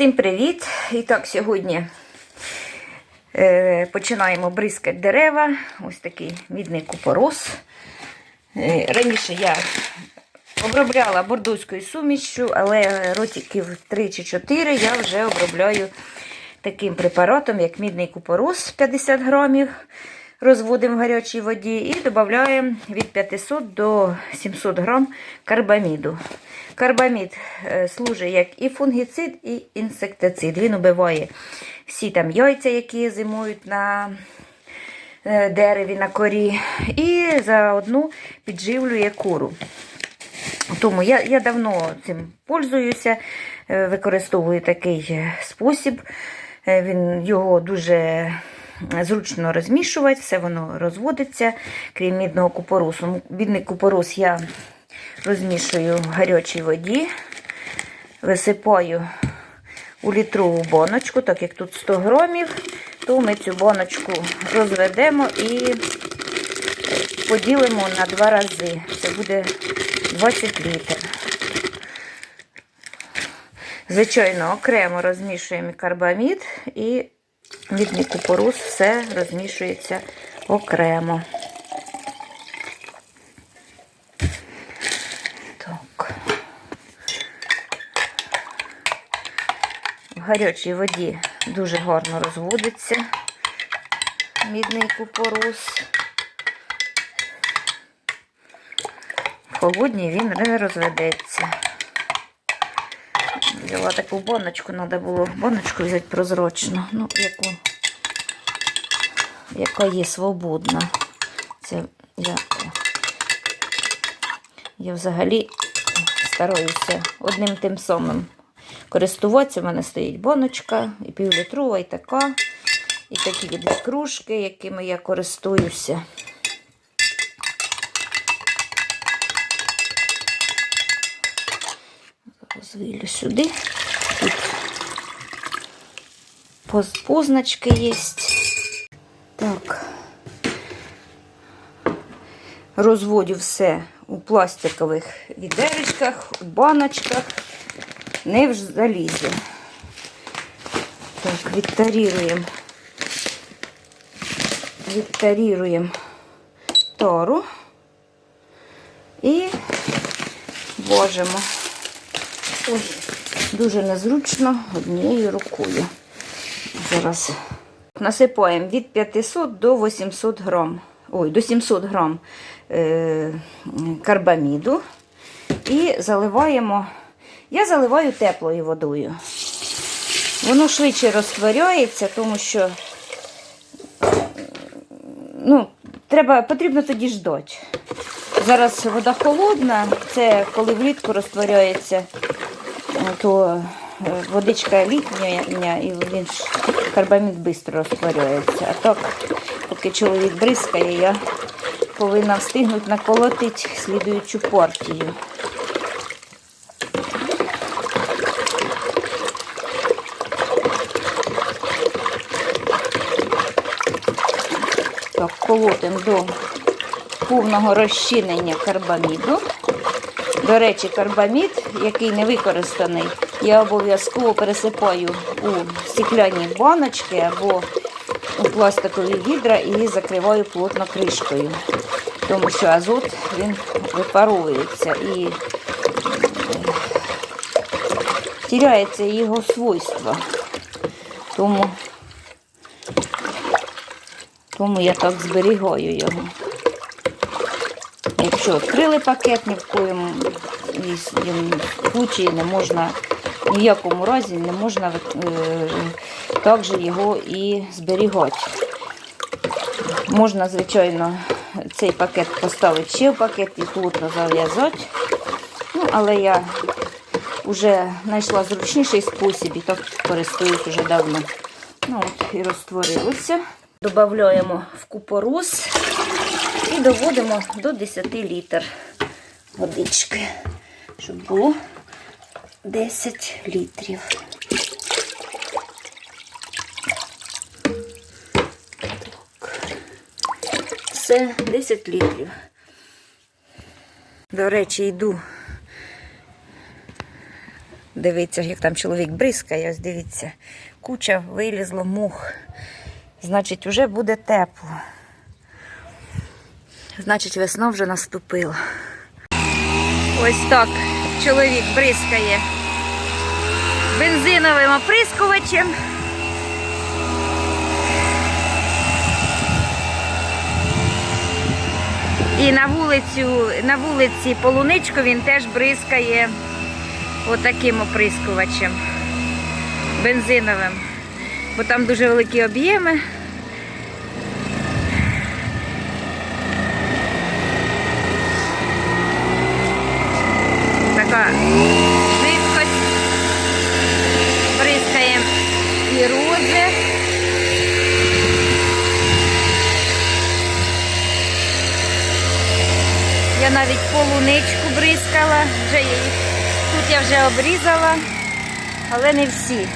Всім привіт! І так, сьогодні е, починаємо бризкати дерева. Ось такий мідний купорос. Е, раніше я обробляла бордоською сумішчю, але ротиків 3 чи 4 я вже обробляю таким препаратом, як мідний купорос 50 грамів. Розводимо в гарячій воді і додаємо від 500 до 700 грам карбаміду. Карбамід е, служить як і фунгіцид, і інсектицид. Він убиває всі там яйця, які зимують на е, дереві, на корі, і заодно підживлює куру. Тому я я давно цим пользуюся, е, використовую такий спосіб. Він його дуже зручно розмішувати, все воно розводиться, крім мідного купоросу. Мідний купорос я розмішую в гарячій воді, висипаю у літрову баночку, так як тут 100 грамів, то ми цю баночку розведемо і поділимо на два рази. Це буде 20 літрів. Звичайно, окремо розмішуємо карбамід і мідний купорус, все розмішується окремо. Так. В гарячій воді дуже гарно розводиться мідний купорус. В холодній він не розведеться. Взяла таку баночку, треба було баночку взяти прозрачну, ну, яку, яка є свободна. Це я, я взагалі стараюся одним тим самим користуватися. У мене стоїть баночка, і півлітрова, і така, і такі дві кружки, якими я користуюся. Звилю сюди. Тут поз- позначки є. Так. Розводю все у пластикових відеречках, у баночках, не в залізі. Так, відтаріруємо. Відтаріруємо тару і вложимо. Ой, дуже незручно однією рукою. Зараз насипаємо від 500 до 800 грам, ой, до 700 грам е, карбаміду і заливаємо. Я заливаю теплою водою. Воно швидше розтворяється, тому що ну, треба, потрібно тоді ждати. Зараз вода холодна, це коли влітку розтворяється то е, водичка літня, і він карбамід швидко розтворюється. А так, поки чоловік бризкає, я повинна встигнути наколотити слідуючу партію. Так, колотимо до повного розчинення карбаміду. До речі, карбамід, який не використаний, я обов'язково пересипаю у стекляні баночки або у пластикові відра і закриваю плотно кришкою, тому що азот він випаровується і тіряється його свойства. Тому, тому я так зберігаю його. Якщо відкрили пакет, ні в коєму случаї не можна, в якому разі не можна е, також його і зберігати. Можна, звичайно, цей пакет поставити ще в пакет і плотно зав'язати. Ну, але я вже знайшла зручніший спосіб і так користуюсь вже давно. Ну, от І розтворилося. Додаємо в купорос доводимо до 10 літр водички, щоб було 10 літрів. Все, 10 літрів. До речі, йду дивитися, як там чоловік бризкає. Ось дивіться, куча вилізло мух. Значить, вже буде тепло. Значить, весна вже наступила. Ось так чоловік бризкає бензиновим оприскувачем. І на вулицю, на вулиці полуничку він теж бризкає отаким оприскувачем бензиновим. Бо там дуже великі об'єми. Така швидкость. Бризкаємо і рози. Навіть полуничку бризкала, вже їх тут я вже обрізала, але не всі.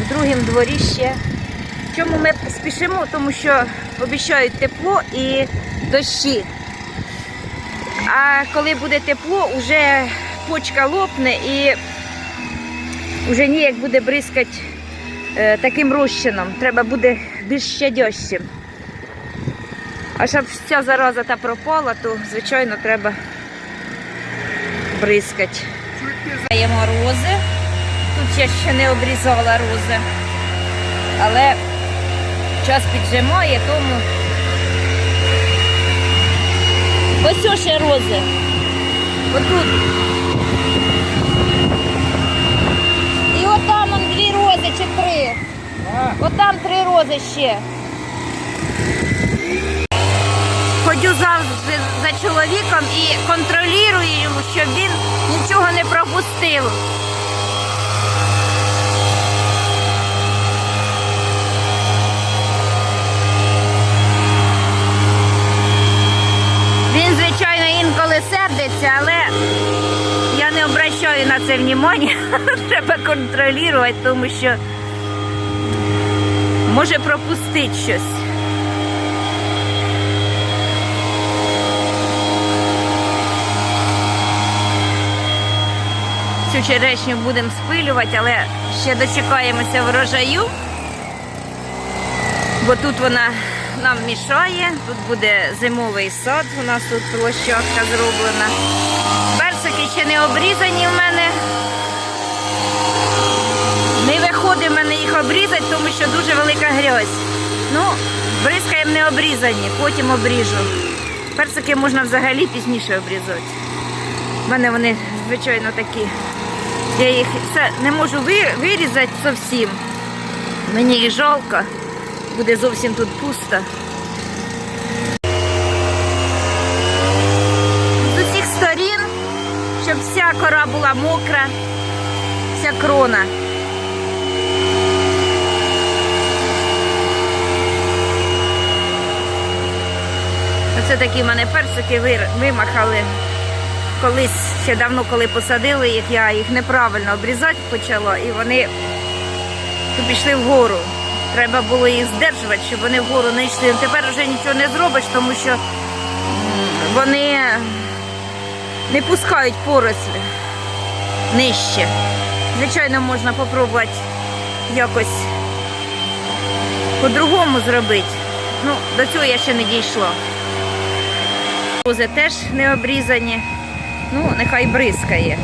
В другому дворі ще. Чому ми спішимо? Тому що обіцяють тепло і дощі. А коли буде тепло, вже почка лопне і вже ніяк буде бризкати е, таким розчином. Треба буде більш щадящим. А щоб ця зараза та пропала, то звичайно треба бризкати. Маємо рози. Тут я ще не обрізала рози. Але час піджимає, тому ось ось ще рози. Отут. І отам дві рози чи три. Отам три рози ще. Ходю завжди за чоловіком і контролюю його, щоб він нічого не пропустив. Він, звичайно, інколи сердиться, але я не обращаю на це внимання. Треба контролювати, тому що може пропустити щось. Цю черешню будемо спилювати, але ще дочекаємося врожаю, бо тут вона нам мішає. Тут буде зимовий сад, у нас тут площадка зроблена. Персики ще не обрізані в мене. Не виходить в мене їх обрізати, тому що дуже велика грязь. Ну, бризкаємо не обрізані, потім обріжу. Персики можна взагалі пізніше обрізати. У мене вони, звичайно, такі. Я їх все не можу вирізати зовсім. Мені їх жалко. Буде зовсім тут пусто. З усіх сторін, щоб вся кора була мокра, вся крона. Оце такі в мене персики вимахали колись ще давно, коли посадили їх, я їх неправильно обрізати почала, і вони пішли вгору. Треба було їх здержувати, щоб вони вгору не йшли. Тепер вже нічого не зробиш, тому що вони не пускають порослі нижче. Звичайно, можна спробувати якось по-другому зробити. Ну, до цього я ще не дійшла. Рози теж не обрізані. Ну, нехай бризкає.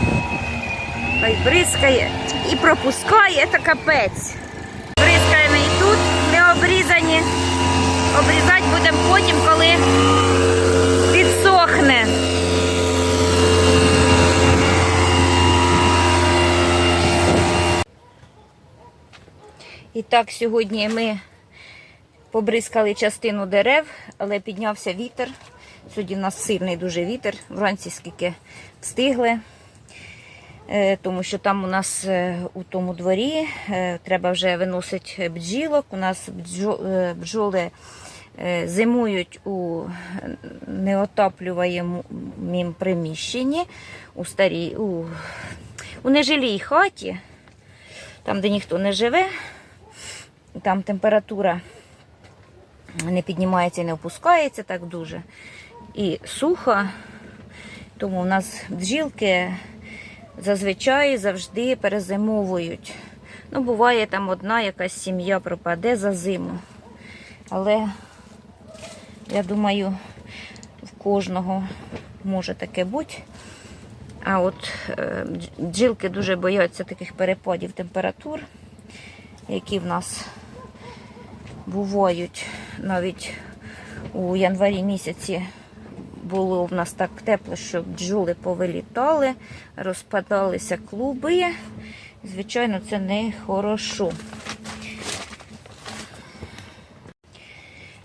Хай бризкає і пропускає, це капець. Бризкаємо і тут не обрізані. Обрізати будемо потім, коли підсохне. І так, сьогодні ми побризкали частину дерев, але піднявся вітер. Сьогодні в нас сильний дуже вітер. Вранці скільки встигли, Е, тому що там у нас е, у тому дворі е, треба вже виносити бджілок. У нас бджоли зимують у неотаплюваному приміщенні, у старій, у, у нежилій хаті, там, де ніхто не живе. Там температура не піднімається і не опускається так дуже. І сухо. Тому у нас бджілки зазвичай завжди перезимовують. Ну, буває, там одна якась сім'я пропаде за зиму. Але я думаю, в кожного може таке бути. А от е, бджілки дуже бояться таких перепадів температур, які в нас бувають навіть у январі місяці було в нас так тепло, що бджоли повилітали, розпадалися клуби. Звичайно, це не хорошо.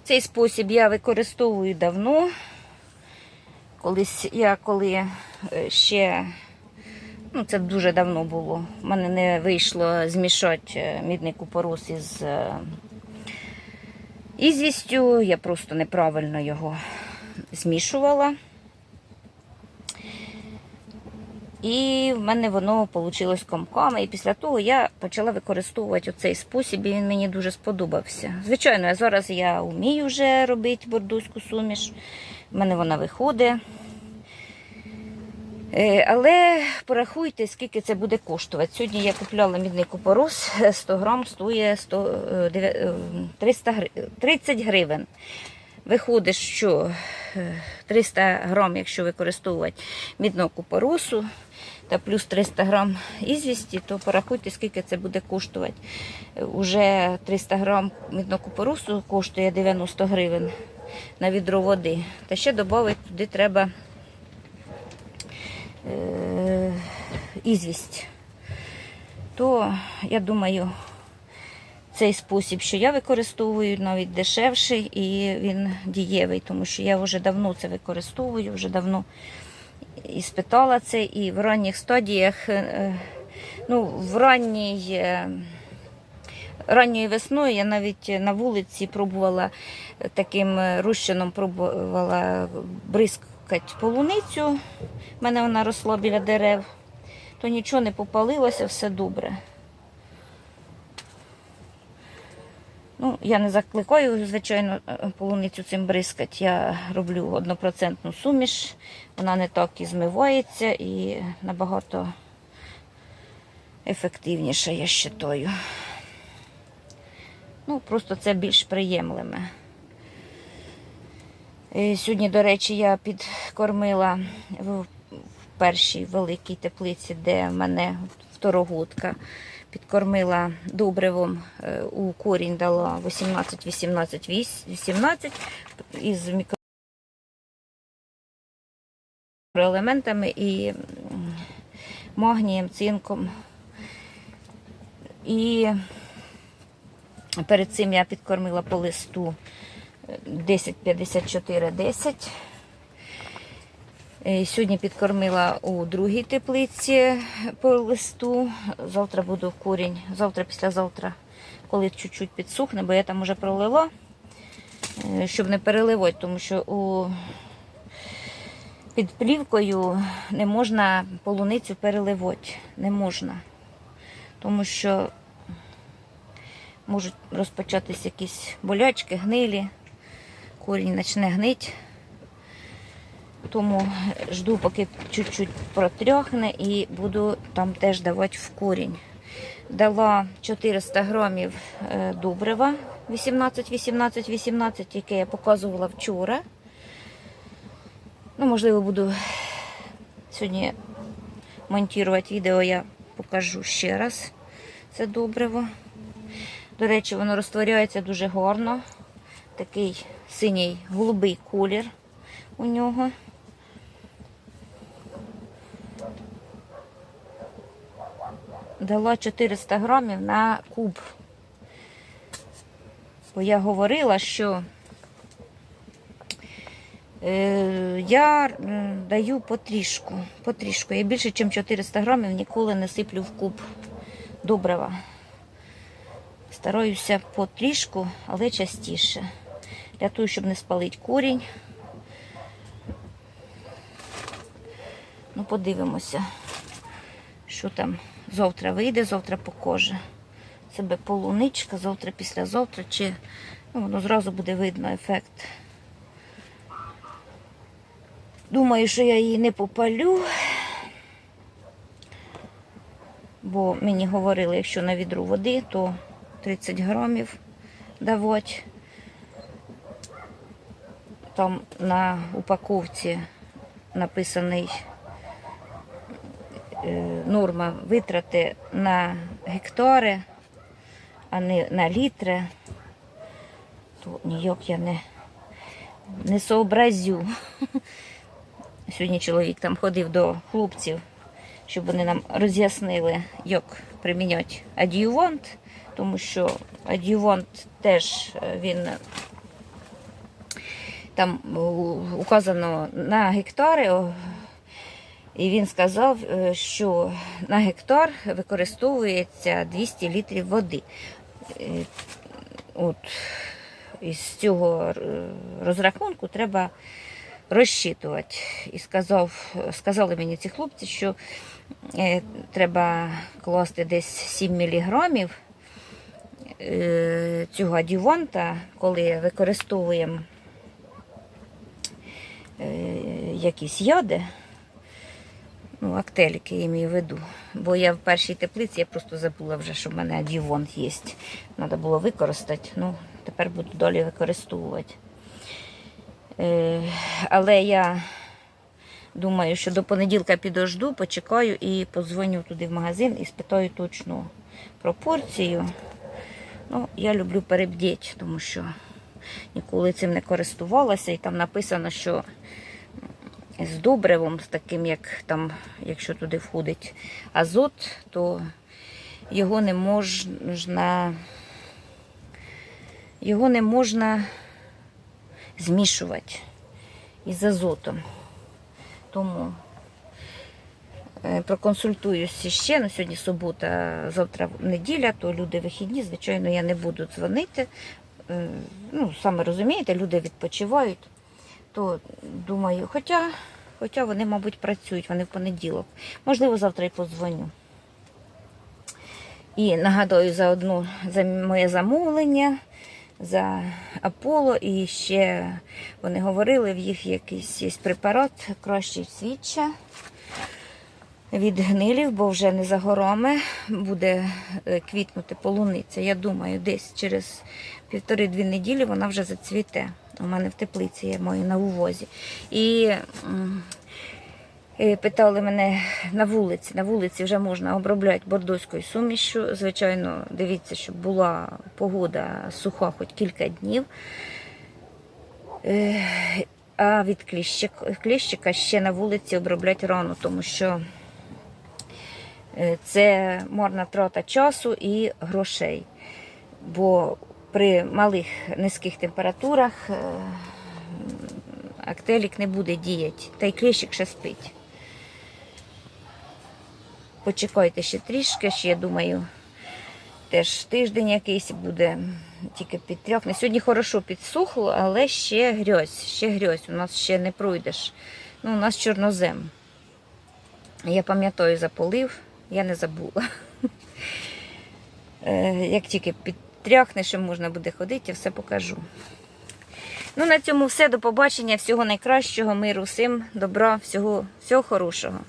Цей спосіб я використовую давно. Колись я коли е, ще, ну це дуже давно було, в мене не вийшло змішати е, мідний купорос із е, ізвістю, я просто неправильно його змішувала. І в мене воно вийшло комками. І після того я почала використовувати оцей спосіб, і він мені дуже сподобався. Звичайно, я зараз я вмію вже робити бордоську суміш. В мене вона виходить. Е, Але порахуйте, скільки це буде коштувати. Сьогодні я купляла мідний купорос, 100 грам стоїть 100, е, дев'я- е, 300, гри- 30 гривень. Виходить, що е, 300 грам, якщо використовувати мідного купоросу, та плюс 300 грам ізвісті, то порахуйте, скільки це буде коштувати. Е, Уже 300 грам мідного купоросу коштує 90 гривень на відро води. Та ще додати туди треба е, ізвість. То, я думаю, цей спосіб, що я використовую, навіть дешевший і він дієвий, тому що я вже давно це використовую, вже давно і спитала це, і в ранніх стадіях, е, ну, в ранній. е, Ранньою весною я навіть на вулиці пробувала таким розчином пробувала бризкати полуницю. У мене вона росла біля дерев, то нічого не попалилося, все добре. Ну, я не закликаю, звичайно, е, полуницю цим бризкати. Я роблю однопроцентну суміш, вона не так і змивається і набагато ефективніша, я вважаю. Ну, просто це більш приємлеме. Е, Сьогодні, до речі, я підкормила в першій великій теплиці, де в мене второгодка. Підкормила добривом е, у корінь дала 18, 18, 18 із мікроелементами і магнієм, цинком. І Перед цим я підкормила по листу 10-54-10. Е, Сьогодні підкормила у другій теплиці по листу. Завтра буду корінь. Завтра, післязавтра, коли чуть-чуть підсухне, бо я там вже пролила, е, щоб не переливати, тому що у... під плівкою не можна полуницю переливати. Не можна. Тому що можуть розпочатись якісь болячки, гнилі, корінь почне гнить. Тому жду, поки чуть-чуть протряхне і буду там теж давати в корінь. Дала 400 грамів е, добрива 18, 18, 18, яке я показувала вчора. Ну, можливо, буду сьогодні монтувати відео, я покажу ще раз це добриво. До речі, воно розтворяється дуже гарно. Такий синій голубий колір у нього. Дала 400 грамів на куб. Бо я говорила, що е, я даю потрішку. потрішку. Я більше, ніж 400 грамів ніколи не сиплю в куб добрива. Стараюся потрішку, але частіше. Для того, щоб не спалити корінь. Ну, подивимося, що там завтра вийде, завтра покаже. Себе полуничка, завтра, післязавтра, чи ну, воно зразу буде видно ефект. Думаю, що я її не попалю. бо мені говорили, якщо на відру води, то 30 грамів давати. Там на упаковці написаний е, норма витрати на гектари, а не на літри. То ніяк я не, не сообразю. Сьогодні чоловік там ходив до хлопців, щоб вони нам роз'яснили, як приміняти ад'ювант, тому що ад'ювант теж е, він там указано на гектари, і він сказав, е, що на гектар використовується 200 літрів води. Е, От, із цього е, розрахунку треба розчитувати. І сказав, сказали мені ці хлопці, що треба класти десь 7 міліграмів цього адюванта, коли використовуємо якісь яди, ну, актеліки я маю в виду. Бо я в першій теплиці я просто забула вже, що в мене адювант є. Треба було використати. Ну, тепер буду далі використовувати. Е, але я думаю, що до понеділка підожду, почекаю і подзвоню туди в магазин і спитаю точну пропорцію. Ну, я люблю перебдіть, тому що ніколи цим не користувалася, і там написано, що з добривом, з таким, як там, якщо туди входить азот, то його не можна, його не можна змішувати із азотом. Тому е, проконсультуюся ще. Ну, сьогодні субота, завтра неділя, то люди вихідні. Звичайно, я не буду дзвонити. Е, Ну, саме розумієте, люди відпочивають. То думаю, хоча, хоча вони, мабуть, працюють, вони в понеділок. Можливо, завтра й подзвоню. І нагадую заодно за моє замовлення, за Аполло. І ще вони говорили, в їх якийсь є препарат, кращий свідча від гнилів, бо вже не за горами буде е, квітнути полуниця. Я думаю, десь через півтори-дві неділі вона вже зацвіте. У мене в теплиці я маю на увозі. І е, питали мене на вулиці. На вулиці вже можна обробляти бордоською сумішю. Звичайно, дивіться, щоб була погода суха хоч кілька днів. Е, А від кліщика, ще на вулиці обробляти рано, тому що це марна трата часу і грошей. Бо при малих низьких температурах е, актелік не буде діяти, та й кліщик ще спить. Почекайте ще трішки, ще я думаю, теж тиждень якийсь буде, тільки підтряхне. Сьогодні хорошо підсухло, але ще грязь, ще грязь. У нас ще не пройдеш. Ну, у нас чорнозем. Я пам'ятаю, заполив, я не забула. Е, Як тільки підтряхне, що можна буде ходити, я все покажу. Ну, на цьому все. До побачення. Всього найкращого, миру, всім добра, всього, всього хорошого.